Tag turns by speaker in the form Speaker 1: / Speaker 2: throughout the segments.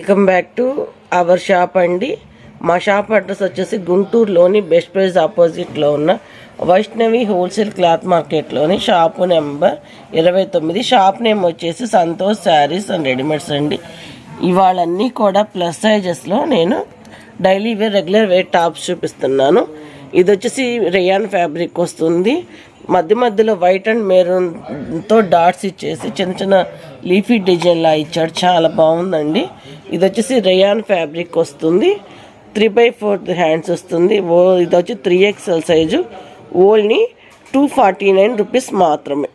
Speaker 1: Welcome back to our shop అండి. మా shop address వచ్చేసి గుంటూరులోని బెస్ట్ ప్రైజ్ ఆపోజిట్లో ఉన్న వైష్ణవి హోల్సేల్ క్లాత్ మార్కెట్లోని షాపు నెంబర్ ఇరవై తొమ్మిది. షాప్ నేమ్ వచ్చేసి సంతోష్ శారీస్ అండ్ రెడీమేడ్స్ అండి. ఇవాళన్నీ కూడా ప్లస్ సైజెస్లో నేను daily wear regular wear tops చూపిస్తున్నాను. ఇది వచ్చేసి రేయాన్ ఫ్యాబ్రిక్ వస్తుంది. మధ్య మధ్యలో వైట్ అండ్ మెరూన్తో డాట్స్ ఇచ్చేసి చిన్న చిన్న లీఫీ డిజైన్లా ఇచ్చాడు. చాలా బాగుందండి. ఇది వచ్చేసి రేయాన్ ఫ్యాబ్రిక్ వస్తుంది. త్రీ బై ఫోర్త్ హ్యాండ్స్ వస్తుంది. ఓ ఇది వచ్చి three XL size. Only two forty nine rupees మాత్రమే.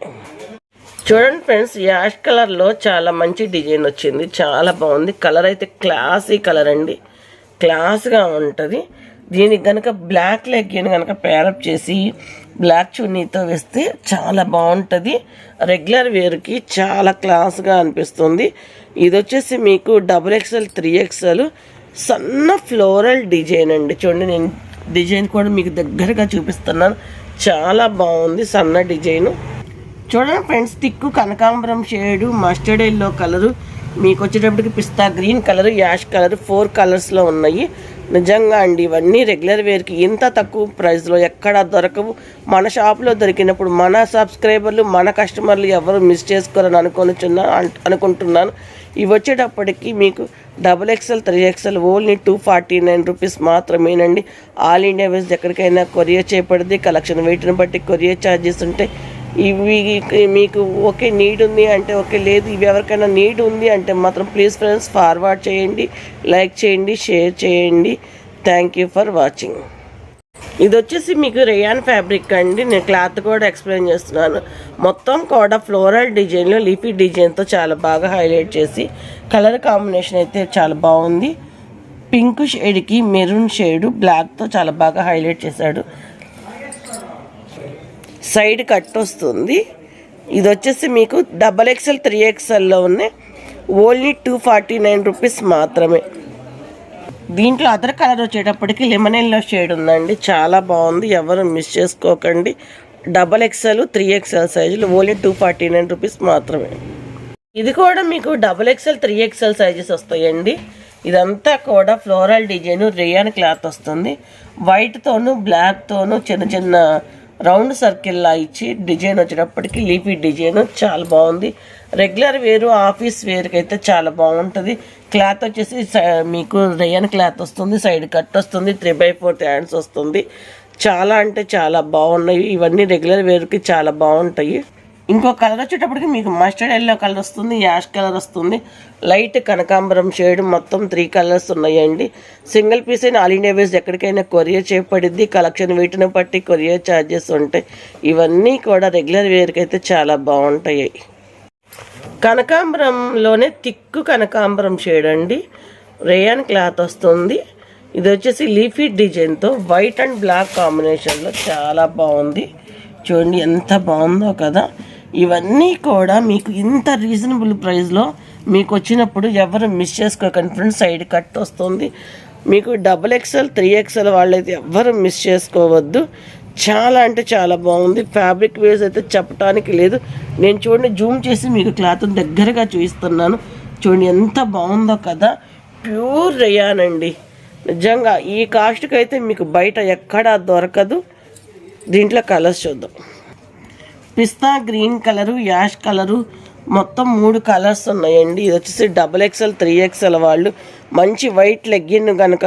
Speaker 1: చూడండి ఫ్రెండ్స్ యాష్ కలర్లో చాలా మంచి డిజైన్ వచ్చింది. చాలా బాగుంది. కలర్ అయితే క్లాసీ కలర్ అండి. క్లాస్గా ఉంటుంది. దీనికి కనుక బ్లాక్ లెగ్గిన్ కనుక పేరప్ చేసి బ్లాక్ చున్నీతో వేస్తే చాలా బాగుంటుంది. రెగ్యులర్ వేర్కి చాలా క్లాస్గా అనిపిస్తుంది. ఇది వచ్చేసి మీకు డబుల్ ఎక్స్ఎల్ త్రీ ఎక్స్ఎల్ సన్న ఫ్లోరల్ డిజైన్ అండి. చూడండి నేను డిజైన్ కూడా మీకు దగ్గరగా చూపిస్తున్నాను. చాలా బాగుంది సన్న డిజైను చూడండి ఫ్రెండ్స్ తిక్కు కనకాంబరం షేడు మస్టర్డ్ ఎల్లో కలరు మీకు వచ్చేటప్పటికి పిస్తా green colour ash colour four కలర్స్లో ఉన్నాయి. నిజంగా అండి ఇవన్నీ రెగ్యులర్ వేర్కి ఇంత తక్కువ ప్రైస్లో ఎక్కడ దొరకవు. మన షాప్లో దొరికినప్పుడు మన సబ్స్క్రైబర్లు మన కస్టమర్లు ఎవరు మిస్ చేసుకోరని అనుకొనిచున్నా అనుకుంటున్నాను. ఇవి వచ్చేటప్పటికి మీకు double XL three XL only two forty nine rupees మాత్రమేనండి. ఆల్ ఇండియా వేస్ ఎక్కడికైనా కొరియర్ చేపడింది కలెక్షన్ వెయిట్ని బట్టి కొరియర్ ఛార్జెస్ ఉంటాయి ఇవి మీకు ఓకే నీడ్ ఉంది అంటే ఓకే లేదు ఇవి ఎవరికైనా నీడ్ ఉంది అంటే మాత్రం ప్లీజ్ ఫ్రెండ్స్ ఫార్వర్డ్ చేయండి లైక్ చేయండి షేర్ చేయండి. థ్యాంక్ యూ ఫర్ వాచింగ్ ఇది వచ్చేసి మీకు రేయాన్ ఫ్యాబ్రిక్ అండి. నేను క్లాత్ కూడా ఎక్స్ప్లెయిన్ చేస్తున్నాను. మొత్తం కూడా ఫ్లోరల్ డిజైన్లో లీఫీ డిజైన్తో చాలా బాగా హైలైట్ చేసి కలర్ కాంబినేషన్ అయితే చాలా బాగుంది. పింక్ షేడ్కి మెరూన్ షేడ్ బ్లాక్తో చాలా బాగా హైలైట్ చేశాడు. సైడ్ కట్ వస్తుంది. ఇది వచ్చేసి మీకు డబల్ ఎక్స్ఎల్ త్రీ ఎక్స్ఎల్లో ఉన్నాయి. Only two forty nine rupees మాత్రమే. దీంట్లో అదర్ కలర్ వచ్చేటప్పటికి లెమన్ ఎల్లో షేడ్ ఉందండి. చాలా బాగుంది. ఎవరు మిస్ చేసుకోకండి. డబల్ ఎక్స్ఎల్ త్రీ ఎక్స్ఎల్ సైజులు. Only two forty nine rupees మాత్రమే. ఇది కూడా మీకు double XL three XL sizes వస్తాయండి. ఇదంతా కూడా ఫ్లోరల్ డిజైన్ రేయన్ క్లాత్ వస్తుంది. వైట్తోను బ్లాక్తోను చిన్న చిన్న రౌండ్ సర్కిల్లా ఇచ్చి డిజైన్ వచ్చేటప్పటికి లీఫీ డిజైన్ చాలా బాగుంది. రెగ్యులర్ వేరు ఆఫీస్ వేర్కి అయితే చాలా బాగుంటుంది. క్లాత్ వచ్చేసి మీకు రేయన్ క్లాత్ వస్తుంది సైడ్ కట్ వస్తుంది త్రీ బై ఫోర్త్ హ్యాండ్స్ వస్తుంది. చాలా అంటే చాలా బాగున్నాయి. ఇవన్నీ రెగ్యులర్ వేర్కి చాలా బాగుంటాయి. ఇంకో కలర్ వచ్చేటప్పటికి మీకు మస్టర్డ్ ఎల్లో కలర్ వస్తుంది యాష్ కలర్ వస్తుంది. లైట్ కనకాంబరం షేడ్ మొత్తం త్రీ కలర్స్ ఉన్నాయండి. సింగిల్ పీస్ అయిన ఆల్ ఇండియా వేస్ ఎక్కడికైనా కొరియర్ చేయబడింది కలెక్షన్ వీటిని బట్టి కొరియర్ ఛార్జెస్ ఉంటాయి. ఇవన్నీ కూడా రెగ్యులర్ వేర్కి అయితే చాలా బాగుంటాయి. కనకాంబరంలోనే తిక్కు కనకాంబరం షేడ్ అండి. రేయాన్ క్లాత్ వస్తుంది. ఇది వచ్చేసి లీఫీ డిజైన్తో వైట్ అండ్ బ్లాక్ కాంబినేషన్లో చాలా బాగుంది. చూడండి ఎంత బాగుందో కదా. ఇవన్నీ కూడా మీకు ఇంత రీజనబుల్ ప్రైస్లో మీకు వచ్చినప్పుడు ఎవరు మిస్ చేసుకోకండి. ఫ్రెండ్స్ సైడ్ కట్ వస్తుంది. మీకు డబుల్ ఎక్స్ఎల్ త్రీ ఎక్స్ఎల్ వాళ్ళైతే ఎవరు మిస్ చేసుకోవద్దు. చాలా అంటే చాలా బాగుంది. ఫ్యాబ్రిక్ వేస్ అయితే చెప్పడానికి లేదు. నేను చూడండి జూమ్ చేసి మీకు క్లాత్ దగ్గరగా చూపిస్తున్నాను. చూడండి ఎంత బాగుందో కదా. ప్యూర్ రేయానండి నిజంగా ఈ కాస్ట్కి అయితే మీకు బయట ఎక్కడా దొరకదు. దీంట్లో కలర్స్ చూద్దాం. పిస్తా గ్రీన్ కలరు యాష్ కలరు మొత్తం మూడు కలర్స్ ఉన్నాయండి. ఇది వచ్చేసి డబుల్ ఎక్స్ఎల్ త్రీ ఎక్స్ఎల్ వాళ్ళు. మంచి వైట్ లెగ్గిన్ కనుక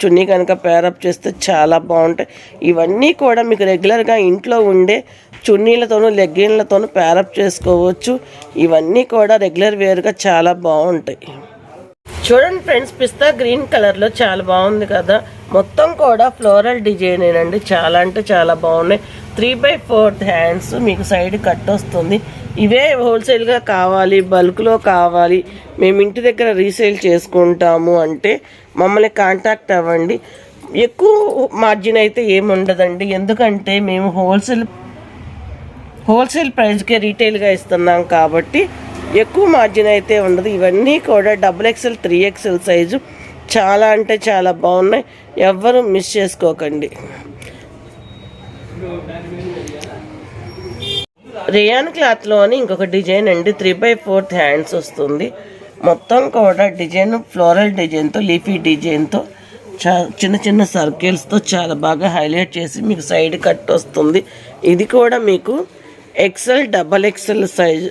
Speaker 1: చున్నీ కనుక పేరప్ చేస్తే చాలా బాగుంటాయి. ఇవన్నీ కూడా మీకు రెగ్యులర్గా ఇంట్లో ఉండే చున్నీలతోనూ లెగ్గిన్లతోనూ పేరప్ చేసుకోవచ్చు. ఇవన్నీ కూడా రెగ్యులర్ వేర్గా చాలా బాగుంటాయి. చూడండి ఫ్రెండ్స్ పిస్తా గ్రీన్ కలర్లో చాలా బాగుంది కదా. మొత్తం కూడా ఫ్లోరల్ డిజైన్ అండి చాలా అంటే చాలా బాగున్నాయి. త్రీ బై ఫోర్త్ హ్యాండ్స్ మీకు సైడ్ కట్ వస్తుంది. ఇవే హోల్సేల్గా కావాలి బల్క్లో కావాలి. మేము ఇంటి దగ్గర రీసేల్ చేసుకుంటాము అంటే మమ్మల్ని కాంటాక్ట్ అవ్వండి. ఎక్కువ మార్జిన్ అయితే ఏముండదండి ఎందుకంటే మేము హోల్సేల్ హోల్సేల్ ప్రైస్కే రీటైల్గా ఇస్తున్నాం కాబట్టి ఎక్కువ మార్జిన్ అయితే ఉండదు. ఇవన్నీ కూడా double XL three XL size. చాలా అంటే చాలా బాగున్నాయి. ఎవ్వరూ మిస్ చేసుకోకండి. రియాన్ క్లాత్లోని ఇంకొక డిజైన్ అండి. త్రీ బై ఫోర్త్ హ్యాండ్స్ వస్తుంది. మొత్తం కూడా డిజైన్ ఫ్లోరల్ డిజైన్తో లీఫీ డిజైన్తో చా చిన్న చిన్న సర్కిల్స్తో చాలా బాగా హైలైట్ చేసి మీకు సైడ్ కట్ వస్తుంది. ఇది కూడా మీకు XL double XL size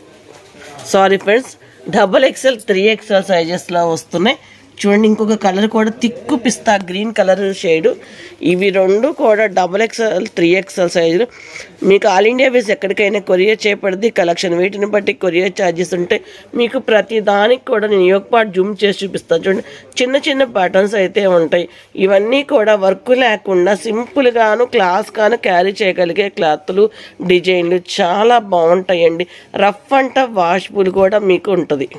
Speaker 1: sorry friends double XL three XL సైజెస్లో వస్తున్నాయి. చూడండి ఇంకొక కలర్ కూడా thick pista green colour shade. ఇవి రెండు కూడా డబల్ ఎక్స్ఎల్ త్రీ ఎక్స్ఎల్ సైజులు మీకు ఆల్ ఇండియా వేస్ ఎక్కడికైనా కొరియర్ చేయబడింది కలెక్షన్. వీటిని బట్టి కొరియర్ ఛార్జెస్ ఉంటాయి మీకు ప్రతి దానికి కూడా నేను ఒక పార్ట్ జూమ్ చేసి చూపిస్తాను చూడండి చిన్న చిన్న ప్యాటర్న్స్ అయితే ఉంటాయి. ఇవన్నీ కూడా వర్క్ లేకుండా సింపుల్గాను క్లాస్గాను క్యారీ చేయగలిగే క్లాత్లు డిజైన్లు చాలా బాగుంటాయండి. రఫ్ అంట వాష్బుల్ కూడా మీకు ఉంటుంది.